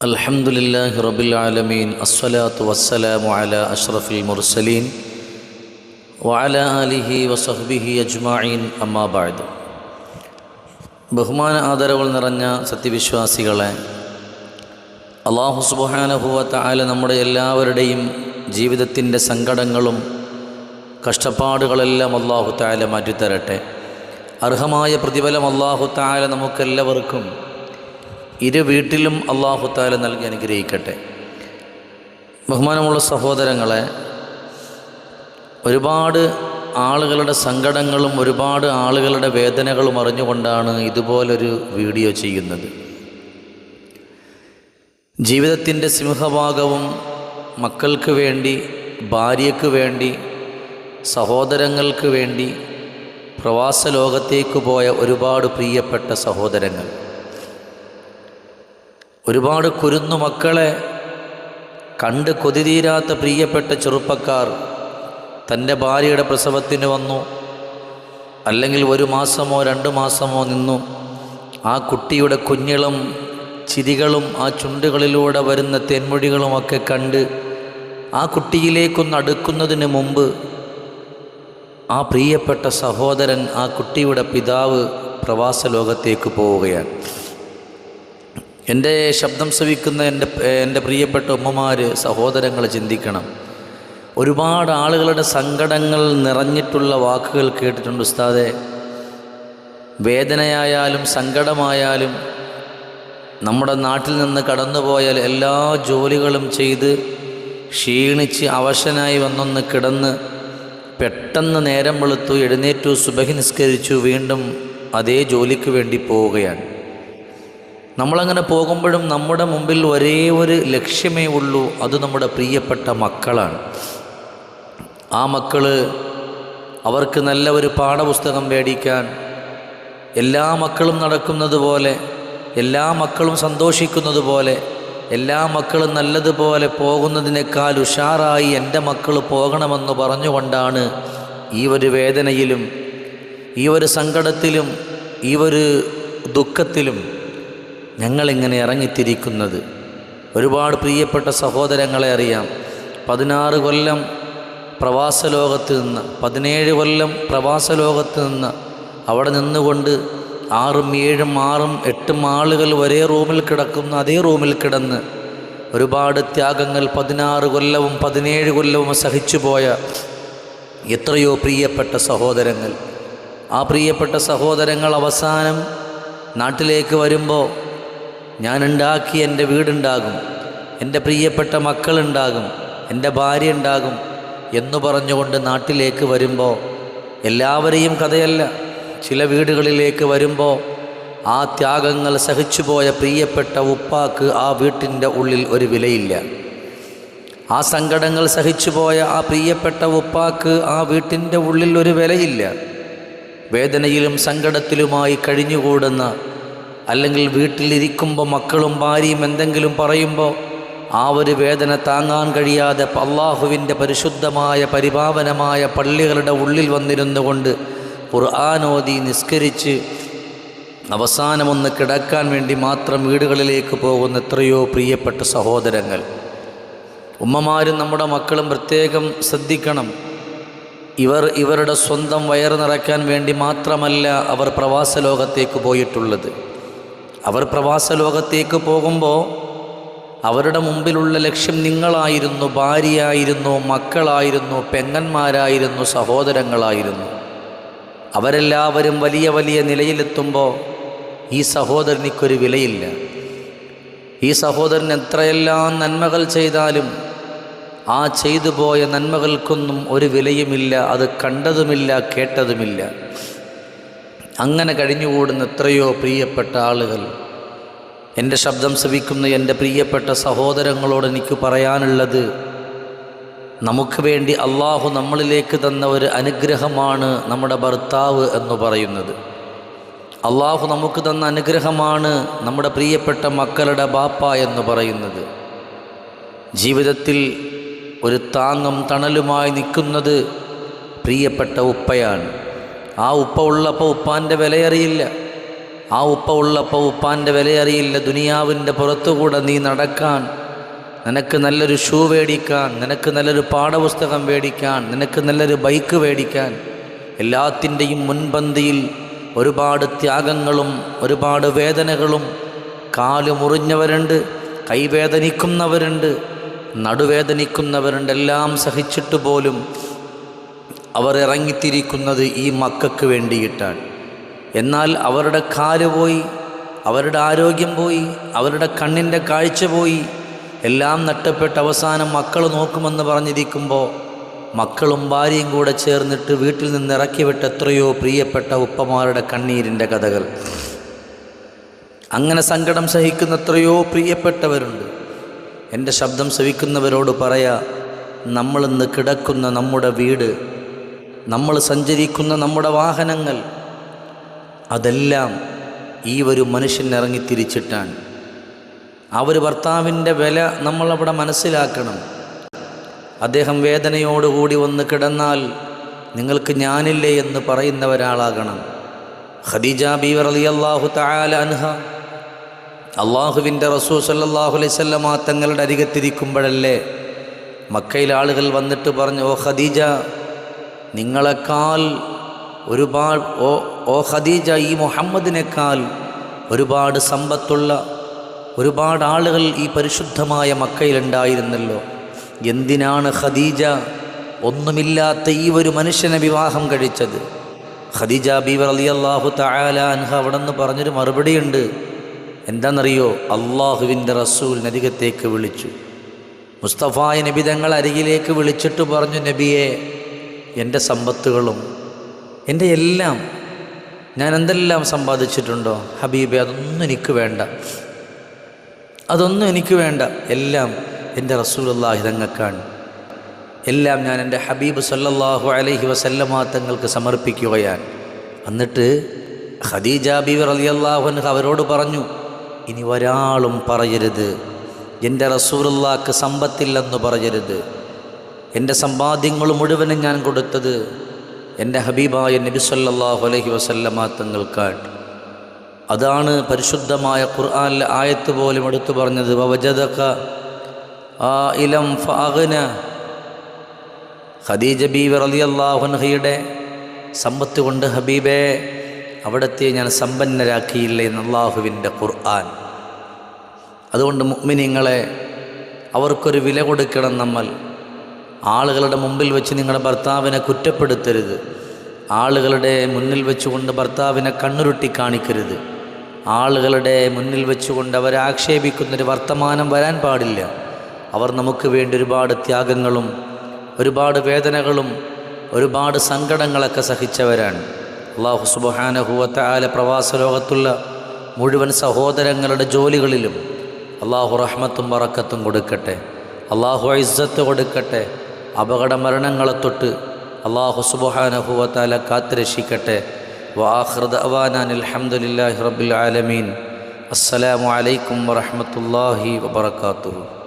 الحمد لله رب العالمين الصلاة والسلام على أشرف المرسلين وعلى آله وصحبه أجمعين أما بعد ബഹുമാന ആദരവുകൾ നിറഞ്ഞ സത്യവിശ്വാസികളെ അള്ളാഹു സുബാനഹുവത്ത ആല നമ്മുടെ എല്ലാവരുടെയും ജീവിതത്തിൻ്റെ സങ്കടങ്ങളും കഷ്ടപ്പാടുകളെല്ലാം അള്ളാഹു താല മാറ്റിത്തരട്ടെ അർഹമായ പ്രതിഫലം അള്ളാഹു താല നമുക്കെല്ലാവർക്കും ഇരു വീട്ടിലും അള്ളാഹുത്താല നൽകി അനുഗ്രഹിക്കട്ടെ. ബഹുമാനമുള്ള സഹോദരങ്ങളെ ഒരുപാട് ആളുകളുടെ സങ്കടങ്ങളും ഒരുപാട് ആളുകളുടെ വേദനകളും അറിഞ്ഞുകൊണ്ടാണ് ഇതുപോലൊരു വീഡിയോ ചെയ്യുന്നത്. ജീവിതത്തിന്റെ സിംഹഭാഗവും മക്കൾക്ക് വേണ്ടി ഭാര്യയ്ക്ക് വേണ്ടി സഹോദരങ്ങൾക്ക് വേണ്ടി പ്രവാസ ലോകത്തേക്ക് പോയ ഒരുപാട് പ്രിയപ്പെട്ട സഹോദരങ്ങൾ. ഒരുപാട് കുരുന്നു മക്കളെ കണ്ട് കൊതിതീരാത്ത പ്രിയപ്പെട്ട ചെറുപ്പക്കാർ തന്റെ ഭാര്യയുടെ പ്രസവത്തിന് വന്നു. അല്ലെങ്കിൽ ഒരു മാസമോ രണ്ട് മാസമോ നിന്നു. ആ കുട്ടിയുടെ കുഞ്ഞിളും ചിരികളും ആ ചുണ്ടുകളിലൂടെ വരുന്ന തെന്മൊഴികളുമൊക്കെ കണ്ട് ആ കുട്ടിയിലേക്കൊന്ന് അടുക്കുന്നതിന് മുമ്പ് ആ പ്രിയപ്പെട്ട സഹോദരൻ ആ കുട്ടിയുടെ പിതാവ് പ്രവാസ ലോകത്തേക്ക് പോവുകയാണ്. എന്റെ ശബ്ദം ശ്രവിക്കുന്ന എന്റെ എന്റെ പ്രിയപ്പെട്ട ഉമ്മമാർ സഹോദരങ്ങൾ ചിന്തിക്കണം. ഒരുപാട് ആളുകളുടെ സങ്കടങ്ങൾ നിറഞ്ഞിട്ടുള്ള വാക്കുകൾ കേട്ടിട്ടുണ്ട് ഉസ്താദെ. വേദനയായാലും സങ്കടമായാലും നമ്മുടെ നാട്ടിൽ നിന്ന് കടന്നുപോയാൽ എല്ലാ ജോലികളും ചെയ്ത് ക്ഷീണിച്ച് അവശനായി വന്നൊന്ന് കിടന്ന് പെട്ടെന്ന് നേരം വെളുത്തു എഴുന്നേറ്റു സുബഹി നിസ്കരിച്ചു വീണ്ടും അതേ ജോലിക്ക് വേണ്ടി പോവുകയാണ്. നമ്മളങ്ങനെ പോകുമ്പോഴും നമ്മുടെ മുമ്പിൽ ഒരേ ഒരു ലക്ഷ്യമേ ഉള്ളൂ. അത് നമ്മുടെ പ്രിയപ്പെട്ട മക്കളാണ്. ആ മക്കൾ അവർക്ക് നല്ല ഒരു പാഠപുസ്തകം മേടിക്കാൻ എല്ലാ മക്കളും നടക്കുന്നത് പോലെ എല്ലാ മക്കളും സന്തോഷിക്കുന്നത് പോലെ എല്ലാ മക്കളും നല്ലതുപോലെ പോകുന്നതിനേക്കാൾ ഉഷാറായി എന്റെ മക്കൾ പോകണമെന്ന് പറഞ്ഞുകൊണ്ടാണ് ഈ ഒരു വേദനയിലും ഈ ഒരു സങ്കടത്തിലും ഈ ഒരു ദുഃഖത്തിലും ഞങ്ങളിങ്ങനെ ഇറങ്ങിത്തിരിക്കുന്നത്. ഒരുപാട് പ്രിയപ്പെട്ട സഹോദരങ്ങളെ അറിയാം. പതിനാറ് കൊല്ലം പ്രവാസ ലോകത്ത് നിന്ന് പതിനേഴ് കൊല്ലം പ്രവാസ ലോകത്ത് നിന്ന് അവിടെ നിന്നുകൊണ്ട് ആറും ഏഴും ആറും എട്ടും ആളുകൾ ഒരേ റൂമിൽ കിടക്കുന്ന അതേ റൂമിൽ കിടന്ന് ഒരുപാട് ത്യാഗങ്ങൾ പതിനാറ് കൊല്ലവും പതിനേഴ് കൊല്ലവും സഹിച്ചു പോയ എത്രയോ പ്രിയപ്പെട്ട സഹോദരങ്ങൾ. ആ പ്രിയപ്പെട്ട സഹോദരങ്ങൾ അവസാനം നാട്ടിലേക്ക് വരുമ്പോൾ ഞാൻ ഉണ്ടാക്കിയ എന്റെ വീടുണ്ടാകും. എന്റെ പ്രിയപ്പെട്ട മക്കളുണ്ടാകും. എന്റെ ഭാര്യ ഉണ്ടാകും എന്ന് പറഞ്ഞുകൊണ്ട് നാട്ടിലേക്ക് വരുമ്പോൾ എല്ലാവരെയും കഥയല്ല. ചില വീടുകളിലേക്ക് വരുമ്പോൾ ആ ത്യാഗങ്ങൾ സഹിച്ചുപോയ പ്രിയപ്പെട്ട ഉപ്പാക്ക് ആ വീട്ടിന്റെ ഉള്ളിൽ ഒരു വിലയില്ല. ആ സങ്കടങ്ങൾ സഹിച്ചുപോയ ആ പ്രിയപ്പെട്ട ഉപ്പാക്ക് ആ വീട്ടിന്റെ ഉള്ളിൽ ഒരു വിലയില്ല. വേദനയിലും സങ്കടത്തിലുമായി കഴിഞ്ഞുകൂടുന്ന അല്ലെങ്കിൽ വീട്ടിലിരിക്കുമ്പോൾ മക്കളും ഭാര്യയും എന്തെങ്കിലും പറയുമ്പോൾ ആ ഒരു വേദന താങ്ങാൻ കഴിയാതെ അള്ളാഹുവിന്റെ പരിശുദ്ധമായ പരിപാവനമായ പള്ളികളുടെ ഉള്ളിൽ വന്നിരുന്നു കൊണ്ട് ഖുർആാനോദി നിസ്കരിച്ച് അവസാനമൊന്ന് കിടക്കാൻ വേണ്ടി മാത്രം വീടുകളിലേക്ക് പോകുന്ന എത്രയോ പ്രിയപ്പെട്ട സഹോദരങ്ങൾ. ഉമ്മമാരും നമ്മുടെ മക്കളും പ്രത്യേകം ശ്രദ്ധിക്കണം. ഇവർ ഇവരുടെ സ്വന്തം വയറ് നിറയ്ക്കാൻ വേണ്ടി മാത്രമല്ല അവർ പ്രവാസ ലോകത്തേക്ക് പോയിട്ടുള്ളത്. അവർ പ്രവാസ ലോകത്തേക്ക് പോകുമ്പോൾ അവരുടെ മുമ്പിലുള്ള ലക്ഷ്യം നിങ്ങളായിരുന്നു ഭാര്യയായിരുന്നു മക്കളായിരുന്നു പെങ്ങന്മാരായിരുന്നു സഹോദരങ്ങളായിരുന്നു. അവരെല്ലാവരും വലിയ വലിയ നിലയിലെത്തുമ്പോൾ ഈ സഹോദരനിക്കൊരു വിലയില്ല. ഈ സഹോദരൻ എത്രയെല്ലാം നന്മകൾ ചെയ്താലും ആ ചെയ്തു പോയ നന്മകൾക്കൊന്നും ഒരു വിലയുമില്ല അത് കണ്ടതുമില്ല കേട്ടതുമില്ല. അങ്ങനെ കഴിഞ്ഞുകൂടുന്ന എത്രയോ പ്രിയപ്പെട്ട ആളുകൾ. എന്റെ ശബ്ദം ശ്രവിക്കുന്ന എന്റെ പ്രിയപ്പെട്ട സഹോദരങ്ങളോട് എനിക്ക് പറയാനുള്ളത് നമുക്ക് വേണ്ടി അള്ളാഹു നമ്മളിലേക്ക് തന്ന ഒരു അനുഗ്രഹമാണ് നമ്മുടെ ഭർത്താവ് എന്ന് പറയുന്നത്. അള്ളാഹു നമുക്ക് തന്ന അനുഗ്രഹമാണ് നമ്മുടെ പ്രിയപ്പെട്ട മക്കളുടെ ബാപ്പ എന്ന് പറയുന്നത്. ജീവിതത്തിൽ ഒരു താങ്ങും തണലുമായി നിൽക്കുന്നത് പ്രിയപ്പെട്ട ഉപ്പയാണ്. ആ ഉപ്പ ഉള്ളപ്പോൾ ഉപ്പാന്റെ വിലയറിയില്ല. ആ ഉപ്പ ഉള്ളപ്പോൾ ഉപ്പാന്റെ വിലയറിയില്ല. ദുനിയാവിന്റെ പുറത്തുകൂടെ നീ നടക്കാൻ നിനക്ക് നല്ലൊരു ഷൂ മേടിക്കാൻ നിനക്ക് നല്ലൊരു പാഠപുസ്തകം മേടിക്കാൻ നിനക്ക് നല്ലൊരു ബൈക്ക് മേടിക്കാൻ എല്ലാത്തിന്റെയും മുൻപന്തിയിൽ ഒരുപാട് ത്യാഗങ്ങളും ഒരുപാട് വേദനകളും കാൽ മുറിഞ്ഞവരുണ്ട് കൈവേദനിക്കുന്നവരുണ്ട് നടുവേദനിക്കുന്നവരുണ്ട് എല്ലാം സഹിച്ചിട്ട് പോലും അവർ ഇറങ്ങിത്തിരിക്കുന്നത് ഈ മക്കൾക്ക് വേണ്ടിയിട്ടാണ്. എന്നാൽ അവരുടെ കാൽ പോയി അവരുടെ ആരോഗ്യം പോയി അവരുടെ കണ്ണിന്റെ കാഴ്ച പോയി എല്ലാം നഷ്ടപ്പെട്ട് അവസാനം മക്കൾ നോക്കുമെന്ന് പറഞ്ഞിരിക്കുമ്പോൾ മക്കളും ഭാര്യയും കൂടെ ചേർന്നിട്ട് വീട്ടിൽ നിന്ന് ഇറക്കി വിട്ട എത്രയോ പ്രിയപ്പെട്ട ഉപ്പമാരുടെ കണ്ണീരിന്റെ കഥകൾ. അങ്ങനെ സങ്കടം സഹിക്കുന്ന എത്രയോ പ്രിയപ്പെട്ടവരുണ്ട്. എന്റെ ശബ്ദം സവിക്കുന്നവരോട് പറയാ നമ്മളിന്ന് കിടക്കുന്ന നമ്മുടെ വീട് നമ്മൾ സഞ്ചരിക്കുന്ന നമ്മുടെ വാഹനങ്ങൾ അതെല്ലാം ഈ ഒരു മനുഷ്യൻ ഇറങ്ങി തിരിച്ചിട്ടാണ് ആ ഒരു ഭർത്താവിന്റെ വില നമ്മളവിടെ മനസ്സിലാക്കണം. അദ്ദേഹം വേദനയോടുകൂടി വന്ന് കിടന്നാൽ നിങ്ങൾക്ക് ഞാനില്ലേ എന്ന് പറയുന്ന ഒരാളാകണം ഖദീജ ബീവർ അലി അള്ളാഹു തആല അൻഹ അള്ളാഹുവിന്റെ റസൂ സല്ലാഹു അലൈവല്ലമ തങ്ങളുടെ അരികത്തിരിക്കുമ്പോഴല്ലേ മക്കയിലെ ആളുകൾ വന്നിട്ട് പറഞ്ഞു ഓ ഖദീജ നിങ്ങളെക്കാൾ ഒരുപാട് ഓ ഓ ഖദീജ ഈ മുഹമ്മദിനേക്കാൾ ഒരുപാട് സമ്പത്തുള്ള ഒരുപാട് ആളുകൾ ഈ പരിശുദ്ധമായ മക്കയിലുണ്ടായിരുന്നല്ലോ. എന്തിനാണ് ഖദീജ ഒന്നുമില്ലാത്ത ഈ ഒരു മനുഷ്യനെ വിവാഹം കഴിച്ചത്? ഖദീജ ബീവർ അലി അള്ളാഹു തആല അൻഹ അവിടെ നിന്ന് പറഞ്ഞൊരു മറുപടിയുണ്ട്. എന്താണെന്നറിയോ അള്ളാഹുവിന്റെ റസൂൽ നരികത്തേക്ക് വിളിച്ചു. മുസ്തഫായ നബി തങ്ങൾ അരികിലേക്ക് വിളിച്ചിട്ട് പറഞ്ഞു നബിയെ എന്റെ സമ്പത്തുകളും എന്റെ എല്ലാം ഞാൻ എന്തെല്ലാം സമ്പാദിച്ചിട്ടുണ്ടോ ഹബീബെ അതൊന്നും എനിക്ക് വേണ്ട. അതൊന്നും എനിക്ക് വേണ്ട. എല്ലാം എന്റെ റസൂലുള്ളാഹി തങ്ങൾക്കാണ്. എല്ലാം ഞാൻ എന്റെ ഹബീബ് സല്ലല്ലാഹു അലൈഹി വസല്ലമ തങ്ങൾക്ക് സമർപ്പിക്കുകയാണ്. എന്നിട്ട് ഖദീജ ബീവർ അലി അൻഹ അവരോട് പറഞ്ഞു ഇനി ഒരാളും പറയരുത്. എന്റെ റസൂലുള്ളാക്ക് സമ്പത്തില്ലെന്ന് പറയരുത്. എന്റെ സമ്പാദ്യങ്ങൾ മുഴുവനും ഞാൻ കൊടുത്തത് എന്റെ ഹബീബായ നബി സല്ലല്ലാഹു അലൈഹി വസല്ലമ തങ്ങൾക്കാണ്. അതാണ് പരിശുദ്ധമായ ഖുർആനിലെ ആയത്ത് പോലും എടുത്തു പറഞ്ഞത്. വവജതക ആ ഇലം ഫാഗന ഖദീജ ബീവർ അലി അള്ളാഹുൻഹയുടെ സമ്പത്ത് കൊണ്ട് ഹബീബെ അവിടത്തെ ഞാൻ സമ്പന്നരാക്കിയില്ല എന്ന് അള്ളാഹുവിന്റെ ഖുർആൻ. അതുകൊണ്ട് മുഗ്മിനിങ്ങളെ അവർക്കൊരു വില കൊടുക്കണം നമ്മൾ. ആളുകളുടെ മുമ്പിൽ വെച്ച് നിങ്ങളുടെ ഭർത്താവിനെ കുറ്റപ്പെടുത്തരുത്. ആളുകളുടെ മുന്നിൽ വെച്ചുകൊണ്ട് ഭർത്താവിനെ കണ്ണുരുട്ടി കാണിക്കരുത്. ആളുകളുടെ മുന്നിൽ വെച്ചുകൊണ്ട് അവരെ ആക്ഷേപിക്കുന്നൊരു വർത്തമാനം വരാൻ പാടില്ല. അവർ നമുക്ക് വേണ്ടി ഒരുപാട് ത്യാഗങ്ങളും ഒരുപാട് വേദനകളും ഒരുപാട് സങ്കടങ്ങളൊക്കെ സഹിച്ചവരാണ്. അള്ളാഹു സുബഹാനഹുവത്തായ പ്രവാസ ലോകത്തുള്ള മുഴുവൻ സഹോദരങ്ങളുടെ ജോലികളിലും അള്ളാഹു റഹ്മത്തും വറക്കത്തും കൊടുക്കട്ടെ. അള്ളാഹു ഇസ്സത്ത് കൊടുക്കട്ടെ. അപകട മരണങ്ങളെ തൊട്ട് അള്ളാഹു സുബഹാനഹുവത്താല കാത്തുരക്ഷിക്കട്ടെ. വാഹൃദ് അവാനാൻ അലഹമുല്ലാഹി റബ്ബിൽ ആലമീൻ. അസ്സലാമു അലൈക്കും വബർക്കാത്തു